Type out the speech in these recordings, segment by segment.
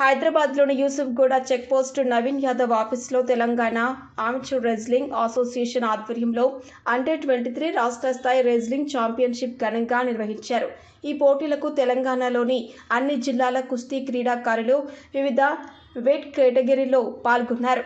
హైదరాబాద్లోని యూసుఫ్గూడ చెక్పోస్టు నవీన్ యాదవ్ ఆఫీస్లో Telangana amateur wrestling association ఆధ్వర్యంలో అండర్ ట్వంటీ త్రీ రాష్ట్ర స్థాయి రెజ్లింగ్ ఛాంపియన్షిప్ ఘనంగా నిర్వహించారు. ఈ పోటీలకు తెలంగాణలోని అన్ని జిల్లాల కుస్తీ క్రీడాకారులు వివిధ వెయిట్ కేటగిరీలో పాల్గొన్నారు.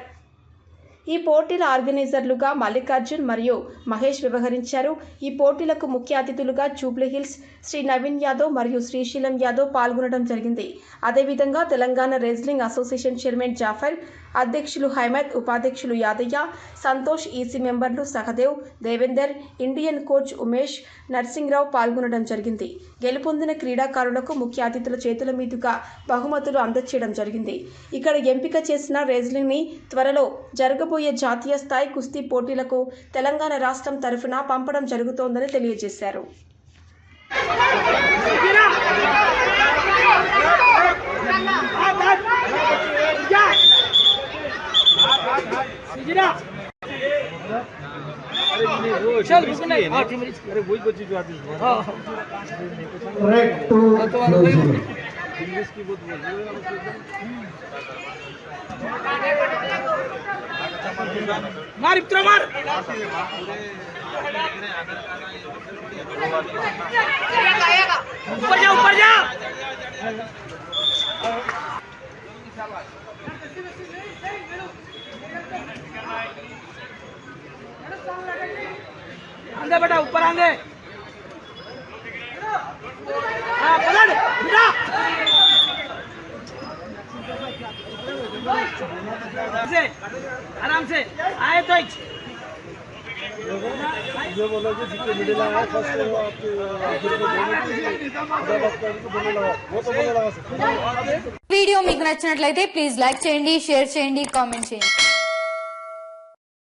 ఈ పోటీల ఆర్గనైజర్లుగా మల్లికార్జున్ మరియు మహేష్ వ్యవహరించారు. ఈ పోటీలకు ముఖ్య అతిథులుగా జూబ్లీహిల్స్ శ్రీ నవీన్ యాదవ్ మరియు శ్రీశైలం యాదవ్ పాల్గొనడం జరిగింది. అదేవిధంగా Telangana wrestling association chairman Jaffar అధ్యక్షులు హైమద్ ఉపాధ్యక్షులు యాదయ్య సంతోష్ ఈసీ మెంబర్లు సహదేవ్ దేవేందర్ ఇండియన్ కోచ్ ఉమేష్ నర్సింగ్రావు పాల్గొనడం జరిగింది. గెలుపొందిన క్రీడాకారులకు ముఖ్య అతిథుల చేతుల మీదుగా బహుమతులు అందచేయడం జరిగింది. ఇక్కడ ఎంపిక చేసిన రెజ్లింగ్ని త్వరలో జరగబోయే జాతీయ స్థాయి కుస్తీ పోటీలకు తెలంగాణ రాష్ట్రం తరఫున పంపడం జరుగుతోందని తెలియజేశారు चल रुक नहीं हाँ ठीक है अरे वही बच्ची जो आती है हाँ Correct to closing. इंग्लिश की बहुत बोल रही है मार इतना मार ऊपर जा ऊपर जा आंदे बेटा ऊपर आंदे हाँ पकड़ बेटा से आराम से आए तो जो बोला कि जितने मिडिल आया फर्स्ट आपके आखिर को दोनों की अदालत का इनको दोनों लगा वो तो बोले लगा सकते వీడియో మీకు నచ్చినట్లయితే ప్లీజ్ లైక్ చేయండి షేర్ చేయండి కామెంట్ చేయండి